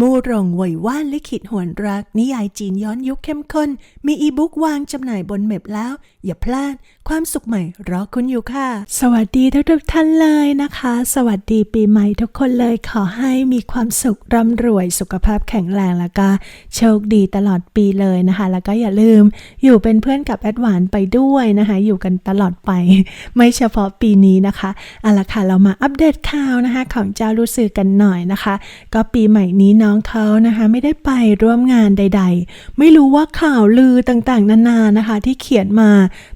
มูรงไหวว่านลิขิตหวนรัก นิยายจีนย้อนยุคเข้มข้น มีอีบุ๊กวางจำหน่ายบนเม็บแล้ว อย่าพลาด ความสุขใหม่รอคุณอยู่ค่ะ สวัสดีทุกทุกท่านเลยนะคะ สวัสดีปีใหม่ทุกคนเลยขอให้มีความสุขร่ำรวยสุขภาพแข็งแรงแล้วก็โชคดีตลอดปีเลยนะคะ แล้วก็อย่าลืมอยู่เป็นเพื่อนกับแอดวานไปด้วยนะคะ อยู่กันตลอดไป ไม่เฉพาะปีนี้นะคะเอาละค่ะเรามาอัปเดตข่าวนะคะ ของเจ้ารู้สึกกันหน่อยนะคะ ก็ปีใหม่นี้น้น้องเขานะคะไม่ได้ไปร่วมงานใด ๆ ไม่รู้ว่าข่าวลือต่างๆ นานานะคะ ที่เขียนมา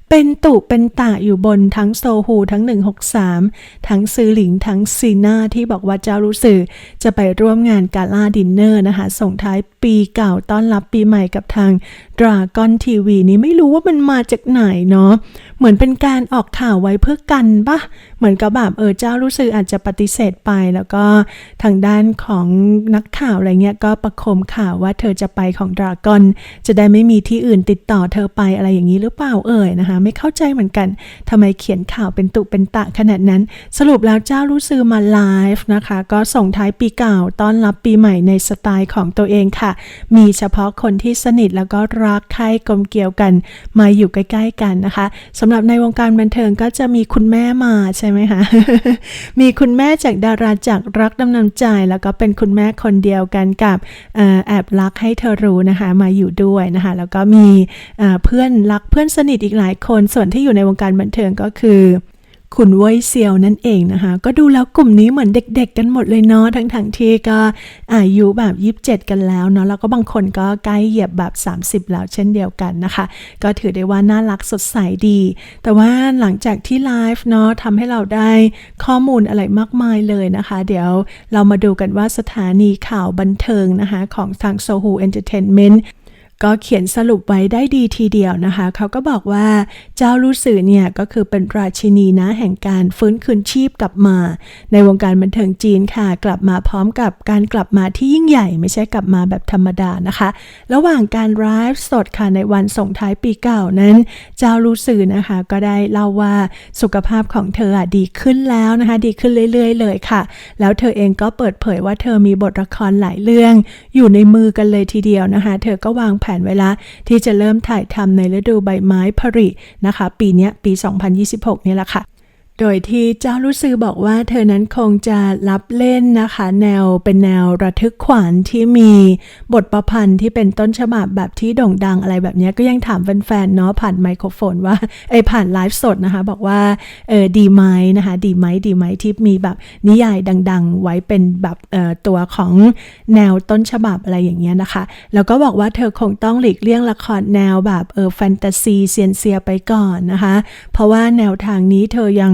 เป็นตุเป็นตะอยู่บนทั้งโซฮูทั้ง 163 ทั้งซือหลิงทั้งซีนาที่บอกว่าเจ้ารู้สึกจะไปร่วมงานกาล่าดินเนอร์นะคะ ส่งท้ายปีเก่าต้อนรับปีใหม่กับทางดราก้อนทีวีนี้ไม่รู้ว่ามันมาจากไหนเนาะเหมือนเป็นการออกข่าวไว้เพื่อกันปะเหมือนกับแบบเออเจ้ารู้สึกอาจจะปฏิเสธไปแล้วก็ทางด้านของนักข่าวอะไรเงี้ยก็ประคมข่าวว่าเธอจะไปของดราก้อนจะได้ไม่มีที่อื่นติดต่อเธอไปอะไรอย่างนี้หรือเปล่าเอ่ยนะคะไม่เข้าใจเหมือนกันทำไมเขียนข่าวเป็นตุเป็นตะขนาดนั้น สรุปแล้วเจ้ารู้สึกมาไลฟ์นะคะ ก็ส่งท้ายปีเก่าต้อนรับปีใหม่ในสไตล์ของตัวเองค่ะ มีเฉพาะคนที่สนิทแล้วก็รักใคร่กลมเกลียวกัน มาอยู่ใกล้ ๆ กันนะคะสำหรับในวงการบันเทิงก็จะมีคุณแม่มาใช่ไหมคะมีคุณแม่จากดาราจากรักดำนำใจ แล้วก็เป็นคุณแม่คนเดียวกันกับอแอบรักให้เธอรู้นะคะมาอยู่ด้วยนะคะ แล้วก็มีเอ่อเพื่อนรักเพื่อนสนิทอีกหลายคคนส่วนที่อยู่ในวงการบันเทิงก็คือ คุณเว่ยเซียวนั่นเองนะคะ ก็ดูแล้วกลุ่มนี้เหมือนเด็กๆ กันหมดเลยเนาะทั้งๆทที่ก็อายุแบบ 27 กันแล้วเนาะแล้วก็บางคนก็ใกล้เหยียบแบบ 30 แล้วเช่นเดียวกันนะคะ ก็ถือได้ว่าน่ารักสดใสดี แต่ว่าหลังจากที่ไลฟ์เนาะทำให้เราได้ข้อมูลอะไรมากมายเลยนะคะ เดี๋ยวเรามาดูกันว่าสถานีข่าวบันเทิงนะคะ ของทางโซฮูเอนเตอร์เทนเมนต์ ก็เขียนสรุปไว้ได้ดีทีเดียวนะคะ เขาก็บอกว่าเจ้ารูสือเนี่ยก็คือเป็นราชินีนะแห่งการฟื้นคืนชีพกลับมา ในวงการบันเทิงจีนค่ะ กลับมาพร้อมกับการกลับมาที่ยิ่งใหญ่ ไม่ใช่กลับมาแบบธรรมดานะคะ ระหว่างการไลฟ์สดค่ะในวันส่งท้ายปีเก่านั้น เจ้ารูสือนะคะ ก็ได้เล่าว่าสุขภาพของเธออะดีขึ้นแล้วนะคะ ดีขึ้นเรื่อย ๆ เลยค่ะ แล้วเธอเองก็เปิดเผยว่าเธอมีบทละครหลายเรื่อง อยู่ในมือกันเลยทีเดียวนะคะ เธอก็วางแผนไว้แล้วที่จะเริ่มถ่ายทำในฤดูใบไม้ผลินะคะ ปีนี้ปี 2026 นี่แหละค่ะ โดยที่เจ้ารู้สึกบอกว่าเธอนั้นคงจะรับเล่นนะคะ แนวเป็นแนวระทึกขวัญที่มีบทประพันธ์ที่เป็นต้นฉบับแบบที่โด่งดังอะไรแบบนี้ก็ยังถามแฟนๆเนาะผ่านไมโครโฟนว่าไอผ่านไลฟ์สดนะคะ บอกว่าเออดีไหมนะคะดีไหมดีไหมที่มีแบบนิยายดัง ๆ ไว้เป็นแบบเอ่อตัวของแนวต้นฉบับอะไรอย่างเงี้ยนะคะ แล้วก็บอกว่าเธอคงต้องหลีกเลี่ยงละครแนวแบบเออแฟนตาซีเซียนเซียไปก่อนนะคะ เพราะว่าแนวทางนี้เธอยัง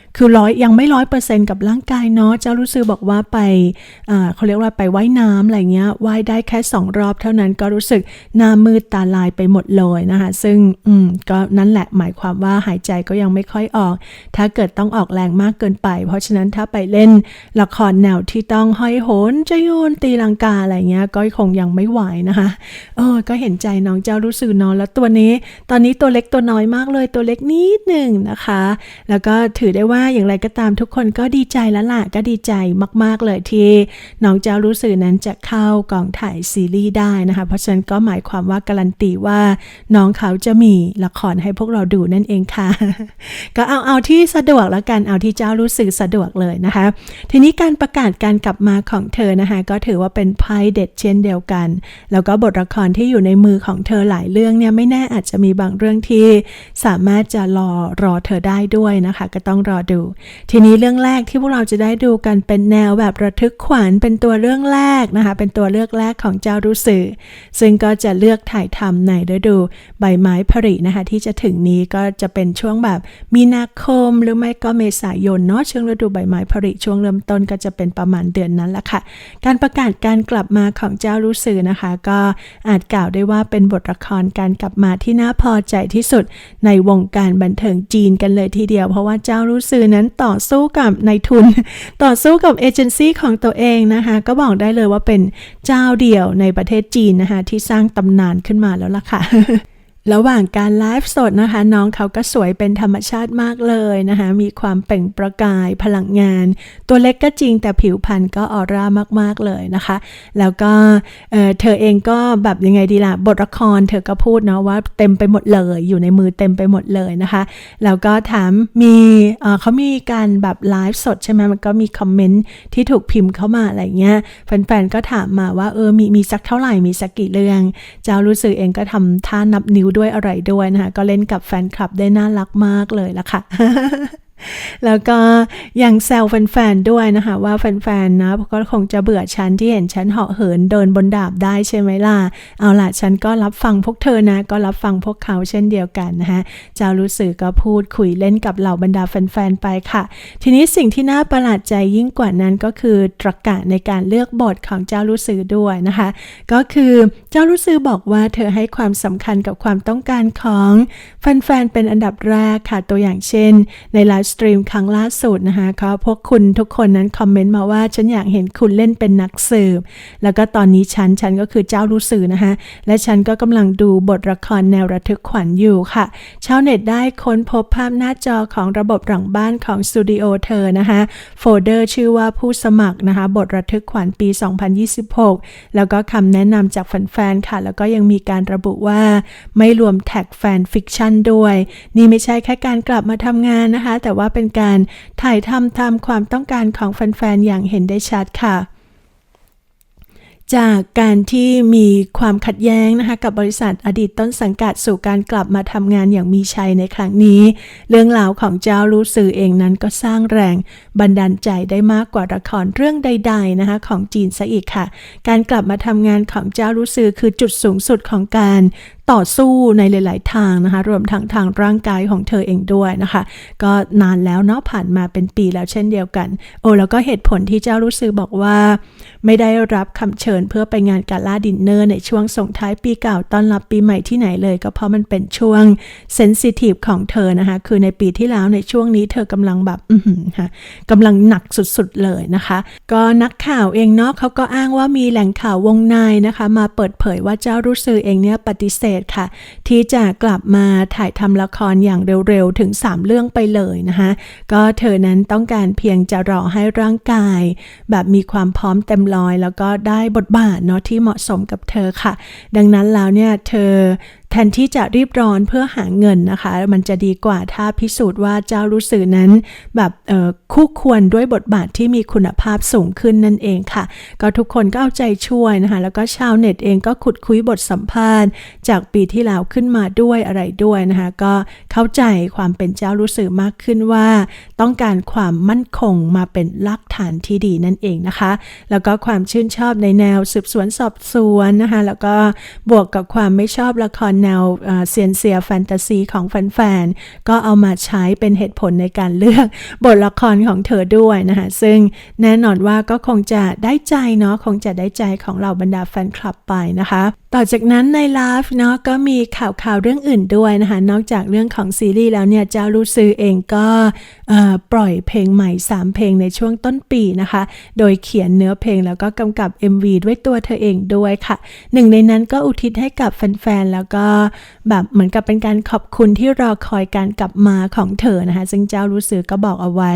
คือร้อยยังไม่ร้อยเปอร์เซ็นต์กับร่างกายเนาะเจ้ารู้สึกบอกว่าไปเขาเรียกว่าไปว่ายน้ำอะไรเงี้ยว่ายได้แค่สองรอบ เท่านั้นก็รู้สึกหน้ามืดตาลายไปหมดเลยนะคะ ซึ่งอืมก็นั่นแหละหมายความว่าหายใจก็ยังไม่ค่อยออก ถ้าเกิดต้องออกแรงมากเกินไป เพราะฉะนั้นถ้าไปเล่นละครแนวที่ต้องห้อยโหนจะโยนตีลังกาอะไรเงี้ยก็คงยังไม่ไหวนะคะเออก็เห็นใจน้องเจ้ารู้สึกนาะแล้วตัวนี้ ตอนนี้ตัวเล็กตัวน้อยมากเลยตัวเล็กนิดหนึ่งนะคะ แล้วก็ถือได้ว่าอย่างไรก็ตามทุกคนก็ดีใจแล้วล่ะก็ดีใจมาก ๆ เลยที่น้องเจ้ารู้สึกนั้นจะเข้ากองถ่ายซีรีส์ได้นะคะ เพราะฉะนั้นก็หมายความว่าการันตีว่าน้องเขาจะมีละครให้พวกเราดูนั่นเองค่ะ ก็เอาเอาที่สะดวกแล้วกันเอาที่เจ้ารู้สึกสะดวกเลยนะคะ ทีนี้การประกาศการกลับมาของเธอนะคะ ก็ถือว่าเป็นไพ่เด็ดเช่นเดียวกัน แล้วก็บทละครที่อยู่ในมือของเธอหลายเรื่องเนี่ยไม่แน่อาจจะมีบางเรื่องที่สามารถจะรอรอเธอได้ด้วยนะคะ ก็ต้องรอดู ทีนี้เรื่องแรกที่พวกเราจะได้ดูกันเป็นแนวแบบระทึกขวัญเป็นตัวเรื่องแรกนะคะ เป็นตัวเลือกแรกของเจ้ารู้สึกซึ่งก็จะเลือกถ่ายทำในฤดูใบไม้ผลินะคะ ที่จะถึงนี้ก็จะเป็นช่วงแบบมีนาคมหรือไม่ก็เมษายนเนาะช่วงฤดูใบไม้ผลิช่วงเริ่มต้นก็จะเป็นประมาณเดือนนั้นแหละค่ะ การประกาศการกลับมาของเจ้ารู้สึกนะคะ ก็อาจกล่าวได้ว่าเป็นบทละครการกลับมาที่น่าพอใจที่สุดในวงการบันเทิงจีนกันเลยทีเดียว เพราะว่าเจ้ารู้สึอนั้นต่อสู้กับนายทุน ต่อสู้กับเอเจนซี่ของตัวเองนะคะ ก็บอกได้เลยว่าเป็นเจ้าเดียวในประเทศจีนนะคะ ที่สร้างตำนานขึ้นมาแล้วล่ะค่ะ ระหว่างการไลฟ์สดนะคะ น้องเขาก็สวยเป็นธรรมชาติมากเลยนะคะ มีความเปล่งประกายพลังงาน ตัวเล็กก็จริงแต่ผิวพรรณก็ออร่ามากๆเลยนะคะ แล้วก็เเธอเองก็แบบยังไงดีล่ะ บทละครเธอก็พูดเนาะว่าเต็มไปหมดเลย อยู่ในมือเต็มไปหมดเลยนะคะ แล้วก็ถามมีเเขามีการแบบไลฟ์สดใช่ไหมมันก็มีคอมเมนต์ที่ถูกพิมพ์เข้ามาอะไรเงี้ยแฟนๆก็ถามมาว่าเออมีมีสักเท่าไหร่มีสักกี่เรื่องเจ้ารู้สึกเองก็ทำท่านับนิ้วด้วยอะไรด้วยนะคะก็เล่นกับแฟนคลับได้น่ารักมากเลยละค่ะ แล้วก็ยังแซวแฟนๆด้วยนะคะ ว่าแฟนๆนะก็คงจะเบื่อฉันที่เห็นฉันเหาะเหินเดินบนดาบได้ใช่ไหมล่ะ เอาล่ะ ฉันก็รับฟังพวกเธอนะ ก็รับฟังพวกเขาเช่นเดียวกันนะคะเจ้ารู้สึกก็พูดคุยเล่นกับเหล่าบรรดาแฟนๆไปค่ะ ทีนี้สิ่งที่น่าประหลาดใจยิ่งกว่านั้นก็คือตรรกะในการเลือกบทของเจ้ารู้สึกด้วยนะคะ ก็คือเจ้ารู้สึกบอกว่าเธอให้ความสำคัญกับความต้องการของแฟนๆเป็นอันดับแรกค่ะตัวอย่างเช่น ในไลฟ์สตรีมครั้งล่าสุดนะคะก็พวกคุณทุกคนนั้นคอมเมนต์มาว่าฉันอยากเห็นคุณเล่นเป็นนักสืบ แล้วก็ตอนนี้ฉัน ฉันก็คือเจ้ารู้สื่อนะคะ และฉันก็กำลังดูบทละครแนวระทึกขวัญอยู่ค่ะ ชาวเน็ตได้ค้นพบภาพหน้าจอของระบบหลังบ้านของสตูดิโอเธอนะคะ โฟลเดอร์ชื่อว่าผู้สมัครนะคะ บทระทึกขวัญปี 2026 แล้วก็คำแนะนำจากแฟนๆค่ะ แล้วก็ยังมีการระบุว่าไม่รวมแท็กแฟนฟิกชันด้วย นี่ไม่ใช่แค่การกลับมาทำงานนะคะ แต่ว่าว่าเป็นการถ่ายทำตามความต้องการของแฟนๆ อย่างเห็นได้ชัดค่ะจากการที่มีความขัดแย้งนะคะกับบริษัทอดีตต้นสังกัดสู่การกลับมาทำงานอย่างมีชัยในครั้งนี้ เรื่องราวของเจ้ารู้สื่อเองนั้นก็สร้างแรงบันดาลใจได้มากกว่าละครเรื่องใด ๆนะคะของจีนซะอีกค่ะ การกลับมาทำงานของเจ้ารู้สื่อคือจุดสูงสุดของการ ต่อสู้ในหลาย ๆ ทางนะคะ รวมทั้งทางร่างกายของเธอเองด้วยนะคะ ก็นานแล้วเนาะผ่านมาเป็นปีแล้วเช่นเดียวกัน โอ้แล้วก็เหตุผลที่เจ้ารู้สึกบอกว่า ไม่ได้รับคำเชิญเพื่อไปงานกาล่าดินเนอร์ในช่วงส่งท้ายปีเก่าต้อนรับปีใหม่ที่ไหนเลย ก็เพราะมันเป็นช่วงเซนซิทีฟของเธอนะคะ คือในปีที่แล้วในช่วงนี้เธอกำลังแบบอือหือค่ะกำลังหนักสุด ๆ เลยนะคะ ก็นักข่าวเองเนาะเขาก็อ้างว่ามีแหล่งข่าววงในนะคะ มาเปิดเผยว่าเจ้ารู้สึกเองเนี่ยปฏิเสธค่ะ ที่จะกลับมาถ่ายทำละครอย่างเร็วๆ ถึง 3 เรื่องไปเลยนะคะ ก็เธอนั้นต้องการเพียงจะรอให้ร่างกาย แบบมีความพร้อมเต็มร้อย แล้วก็ได้บทบาทเนาะที่เหมาะสมกับเธอค่ะ ดังนั้นแล้วเนี่ยเธอ แทนที่จะรีบร้อนเพื่อหาเงินนะคะ มันจะดีกว่าถ้าพิสูจน์ว่าเจ้ารู้สื่อนั้น แบบคู่ควรด้วยบทบาทที่มีคุณภาพสูงขึ้นนั่นเองค่ะ ก็ทุกคนก็เอาใจช่วยนะคะ แล้วก็ชาวเน็ตเองก็ขุดคุยบทสัมภาษณ์ จากปีที่แล้วขึ้นมาด้วยอะไรด้วยนะคะ ก็เข้าใจความเป็นเจ้ารู้สื่อมากขึ้นว่า ต้องการความมั่นคงมาเป็นรากฐานที่ดีนั่นเองนะคะ แล้วก็ความชื่นชอบในแนวสืบสวนสอบสวนนะคะ แล้วก็บวกกับความไม่ชอบละครแนวเซียนเซียแฟนตาซีของแฟนๆ ก็เอามาใช้เป็นเหตุผลในการเลือกบทละครของเธอด้วยนะคะ ซึ่งแน่นอนว่าก็คงจะได้ใจเนาะ คงจะได้ใจของเราบรรดาแฟนคลับไปนะคะ ต่อจากนั้นในไลฟ์เนาะก็มีข่าวข่าวเรื่องอื่นด้วยนะคะ นอกจากเรื่องของซีรีส์แล้วเนี่ยเจ้าลูซือเองก็ปล่อยเพลงใหม่ 3 เพลงในช่วงต้นปีนะคะ โดยเขียนเนื้อเพลงแล้วก็กำกับ MV ด้วยตัวเธอเองด้วยค่ะ หนึ่งในนั้นก็อุทิศให้กับแฟนๆ แล้วก็แบบเหมือนกับเป็นการขอบคุณที่รอคอยการกลับมาของเธอนะคะ ซึ่งเจ้ารู้สึกก็บอกเอาไว้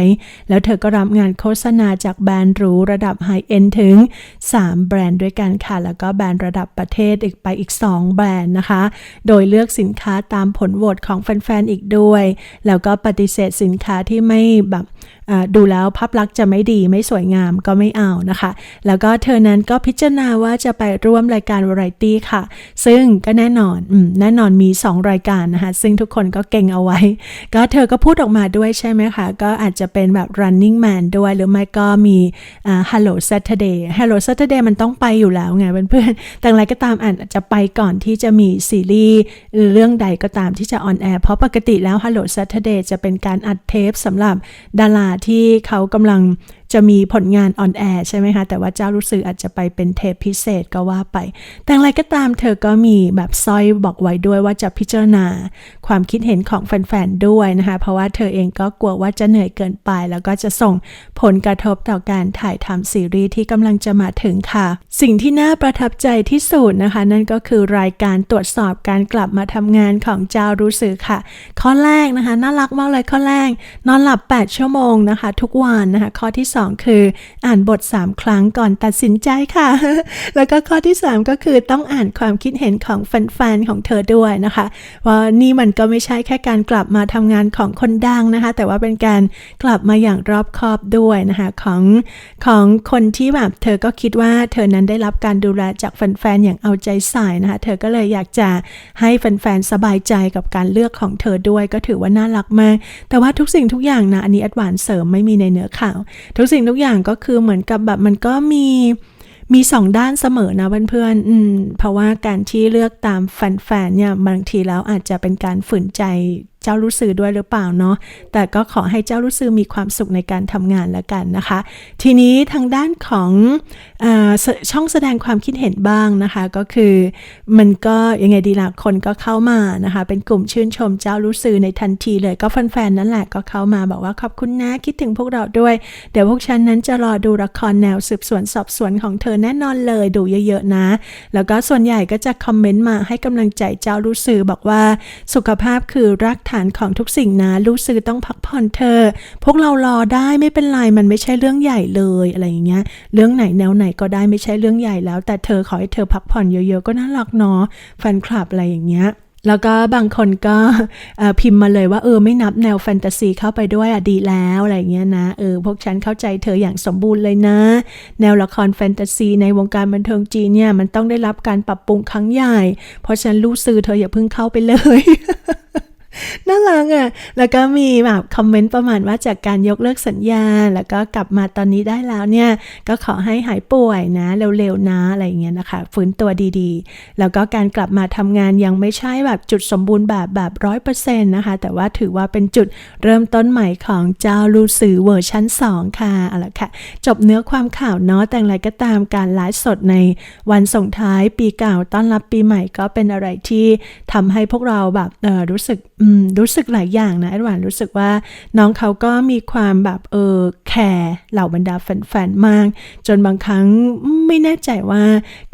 แล้วเธอก็รับงานโฆษณาจากแบรนด์หรูระดับไฮเอ็นถึง 3 แบรนด์ด้วยกันค่ะ แล้วก็แบรนด์ระดับประเทศอีกไปอีก 2 แบรนด์นะคะ โดยเลือกสินค้าตามผลโหวตของแฟนๆอีกด้วย แล้วก็ปฏิเสธสินค้าที่ไม่แบบ ดูแล้วภาพลักษณ์จะไม่ดีไม่สวยงามก็ไม่เอานะคะ แล้วก็เธอนั้นก็พิจารณาว่าจะไปร่วมรายการวาไรตี้ค่ะ ซึ่งก็แน่นอนอแน่นอนมี 2 รายการนะคะ ซึ่งทุกคนก็เก่งเอาไว้ ก็เธอก็พูดออกมาด้วยใช่ไหมคะ ก็อาจจะเป็นแบบ running man ด้วย หรือไม่ก็มี hello Saturday hello Saturday มันต้องไปอยู่แล้วไงเพื่อนๆแต่อะไรก็ตามอาจจะไปก่อนที่จะมีซีรีส์เรื่องใดก็ตามที่จะออนแอร์เพราะปกติแล้ว hello Saturday จะเป็นการอัดเทปสำหรับดาราที่เขากำลัง จะมีผลงานออนแอร์ใช่ไหมคะ แต่ว่าเจ้ารู้สึกอาจจะไปเป็นเทปพิเศษก็ว่าไป แต่อย่างไรก็ตามเธอก็มีแบบสร้อยบอกไว้ด้วยว่าจะพิจารณาความคิดเห็นของแฟนๆด้วยนะคะ เพราะว่าเธอเองก็กลัวว่าจะเหนื่อยเกินไป แล้วก็จะส่งผลกระทบต่อการถ่ายทำซีรีส์ที่กำลังจะมาถึงค่ะ สิ่งที่น่าประทับใจที่สุดนะคะ นั่นก็คือรายการตรวจสอบการกลับมาทำงานของเจ้ารู้สึกค่ะ ข้อแรกนะคะ น่ารักมากเลยข้อแรก นอนหลับ 8 ชั่วโมงนะคะ ทุกวันนะคะ ข้อที่ 2คือ อ่านบท 3 ครั้งก่อนตัดสินใจค่ะ แล้วก็ข้อที่ 3 ก็คือต้องอ่านความคิดเห็นของแฟนๆของเธอด้วยนะคะว่านี่มันก็ไม่ใช่แค่การกลับมาทำงานของคนดังนะคะ แต่ว่าเป็นการกลับมาอย่างรอบคอบด้วยนะคะของของคนที่แบบเธอก็คิดว่าเธอนั้นได้รับการดูแลจากแฟนๆอย่างเอาใจใส่นะคะ เธอก็เลยอยากจะให้แฟนๆสบายใจกับการเลือกของเธอด้วยก็ถือว่าน่ารักมาก แต่ว่าทุกสิ่งทุกอย่างนะ อันนี้แอดวานเสริมไม่มีในเนื้อข่าว ทุกสิ่งทุกอย่างก็คือเหมือนกับแบบมันก็มีมีสองด้านเสมอนะเพื่อนๆอืมเพราะว่าการที่เลือกตามแฟนๆเนี่ยบางทีแล้วอาจจะเป็นการฝืนใจ เจ้ารู้สึกด้วยหรือเปล่าเนาะแต่ก็ขอให้เจ้ารู้สึกมีความสุขในการทำงานแล้วกันนะคะ ทีนี้ทางด้านของอช่องแสดงความคิดเห็นบ้างนะคะ ก็คือมันก็ยังไงดีล่ะคนก็เข้ามานะคะ เป็นกลุ่มชื่นชมเจ้ารู้สึกในทันทีเลยก็แฟนๆนั่นแหละก็เข้ามาบอกว่าขอบคุณนะคิดถึงพวกเราด้วย เดี๋ยวพวกฉันนั้นจะรอดูละครแนวสืบสวนสอบสวนของเธอแน่นอนเลยดูเยอะๆนะ แล้วก็ส่วนใหญ่ก็จะคอมเมนต์มาให้กำลังใจเจ้ารู้สึกบอกว่าสุขภาพคือรากฐานของทุกสิ่งนะรู้สึกต้องพักผ่อนเธอ พวกเรารอได้ไม่เป็นไร มันไม่ใช่เรื่องใหญ่เลยอะไรอย่างเงี้ย เรื่องไหนแนวไหนก็ได้ไม่ใช่เรื่องใหญ่แล้ว แต่เธอขอให้เธอพักผ่อนเยอะๆก็น่ารักเนาะแฟนคลับอะไรอย่างเงี้ยแล้วก็บางคนก็พิมพ์มาเลยว่าเออไม่นับแนวแฟนตาซีเข้าไปด้วยอะดีแล้วอะไรเงี้ยนะเออพวกฉันเข้าใจเธออย่างสมบูรณ์เลยนะ แนวละครแฟนตาซีในวงการบันเทิงจีนเนี่ยมันต้องได้รับการปรับปรุงครั้งใหญ่ เพราะฉันรู้ซื้อเธออย่าเพิ่งเข้าไปเลย น่ารักอะ แล้วก็มีแบบคอมเมนต์ประมาณว่าจากการยกเลิกสัญญา แล้วก็กลับมาตอนนี้ได้แล้วเนี่ย ก็ขอให้หายป่วยนะ เร็วๆนะ อะไรอย่างเงี้ยนะคะ ฟื้นตัวดีๆ แล้วก็การกลับมาทำงานยังไม่ใช่แบบจุดสมบูรณ์แบบแบบร้อยเปอร์เซ็นต์นะคะ แต่ว่าถือว่าเป็นจุดเริ่มต้นใหม่ของเจ้าลูซือเวอร์ชัน2 ค่ะ เอาละค่ะ จบเนื้อความข่าวเนาะ แต่อะไรก็ตามการไลฟ์สดในวันส่งท้ายปีเก่าต้อนรับปีใหม่ก็เป็นอะไรที่ทำให้พวกเราแบบเออรู้สึกรู้สึกหลายอย่างนะแอดวานรู้สึกว่าน้องเขาก็มีความแบบเออแคร์เหล่าบรรดาแฟนๆมาก จนบางครั้งไม่แน่ใจว่า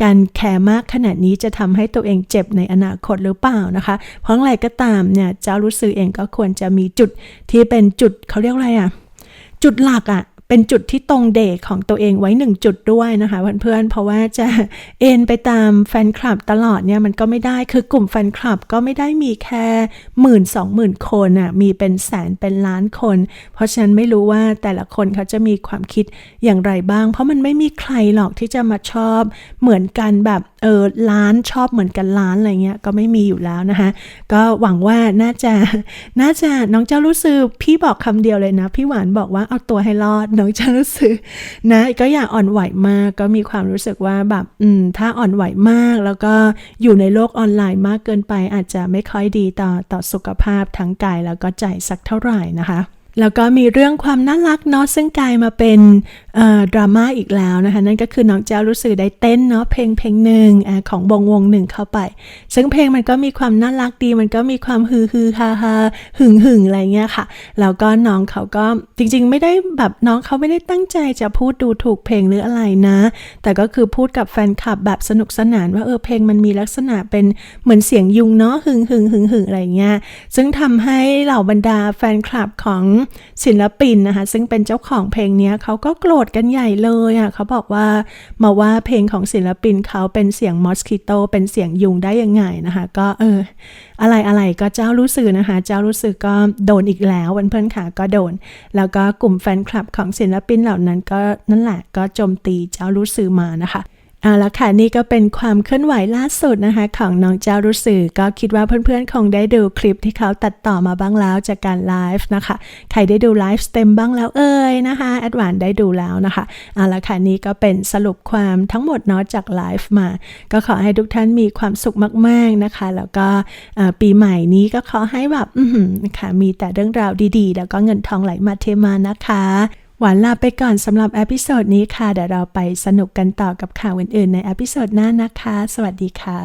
การแคร์มากขนาดนี้จะทำให้ตัวเองเจ็บในอนาคตหรือเปล่านะคะ เพราะอะไรก็ตามเนี่ยเจ้ารู้สึกเองก็ควรจะมีจุดที่เป็นจุดเขาเรียกอะไรอะจุดหลักอะ เป็นจุดที่ตรงเดทของตัวเองไว้หนึ่งจุดด้วยนะคะเพื่อนๆเพราะว่าจะเอ็นไปตามแฟนคลับตลอดเนี่ยมันก็ไม่ได้คือกลุ่มแฟนคลับก็ไม่ได้มีแค่หมื่นสองหมื่นคนอะ่ะมีเป็นแสนเป็นล้านคน เพราะฉะนั้นไม่รู้ว่าแต่ละคนเขาจะมีความคิดอย่างไรบ้าง เพราะมันไม่มีใครหรอกที่จะมาชอบเหมือนกันแบบเออล้านชอบเหมือนกันล้านอะไรเงี้ยก็ไม่มีอยู่แล้วนะคะ ก็หวังว่าน่าจะน่าจะน้องเจ้ารู้สึกพี่บอกคำเดียวเลยนะ พี่หวานบอกว่าเอาตัวให้รอดนองจะรู้สึกนะก็อย่าอ่อนไหวมาก ก็มีความรู้สึกว่าแบบอืมถ้าอ่อนไหวมาก แล้วก็อยู่ในโลกออนไลน์มากเกินไป อาจจะไม่ค่อยดีต่อต่อสุขภาพทั้งกายแล้วก็ใจสักเท่าไหร่นะคะ แล้วก็มีเรื่องความน่ารักเนาะซึ่งกลายมาเป็นดราม่าอีกแล้วนะคะนั่นก็คือน้องเจ้ารู้สึกได้เต้นเนาะเพลงเพลงหนึ่งอของวงวงหนึ่งเข้าไป ซึ่งเพลงมันก็มีความน่ารักดี มันก็มีความฮือฮือฮาฮาหึงหึงอะไรเงี้ยค่ะแล้วก็น้องเขาก็จริงๆ ไม่ได้แบบน้องเขาไม่ได้ตั้งใจจะพูดดูถูกเพลงหรืออะไรนะ แต่ก็คือพูดกับแฟนคลับแบบสนุกสนานว่าเออเพลงมันมีลักษณะเป็นเหมือนเสียงยุงเนาะหึงหึงหึงหึงอะไรเงี้ยซึ่งทำให้เหล่าบรรดาแฟนคลับของศิลปินนะคะ ซึ่งเป็นเจ้าของเพลงนี้เขาก็โกรธกันใหญ่เลยอะเขาบอกว่ามาว่าเพลงของศิลปินเขาเป็นเสียงมอสคิโตเป็นเสียงยุงได้ยังไงนะคะ ก็เออ อะไรอะไรก็เจ้ารู้สึกนะคะ เจ้ารู้สึกก็โดนอีกแล้วเพื่อนๆค่ะก็โดน แล้วก็กลุ่มแฟนคลับของศิลปินเหล่านั้นก็นั่นแหละก็โจมตีเจ้ารู้สึกมานะคะ เอาละค่ะนี่ก็เป็นความเคลื่อนไหวล่าสุดนะคะ ของน้องเจ้ารู้สึกก็คิดว่าเพื่อนๆ คงได้ดูคลิปที่เขาตัดต่อมาบ้างแล้วจากการไลฟ์นะคะ ใครได้ดูไลฟ์เต็มบ้างแล้วเอ่ยนะคะแอดวานได้ดูแล้วนะคะเอาละค่ะนี่ก็เป็นสรุปความทั้งหมดเนาะจากไลฟ์มา ก็ขอให้ทุกท่านมีความสุขมากๆนะคะ แล้วก็ปีใหม่นี้ก็ขอให้แบบค่ะมีแต่เรื่องราวดีๆ แล้วก็เงินทองไหลมาเทมานะคะ หวานลาไปก่อนสำหรับเอพิโซดนี้ค่ะ เดี๋ยวเราไปสนุกกันต่อกับข่าวอื่นๆ ในเอพิโซดหน้านะคะ สวัสดีค่ะ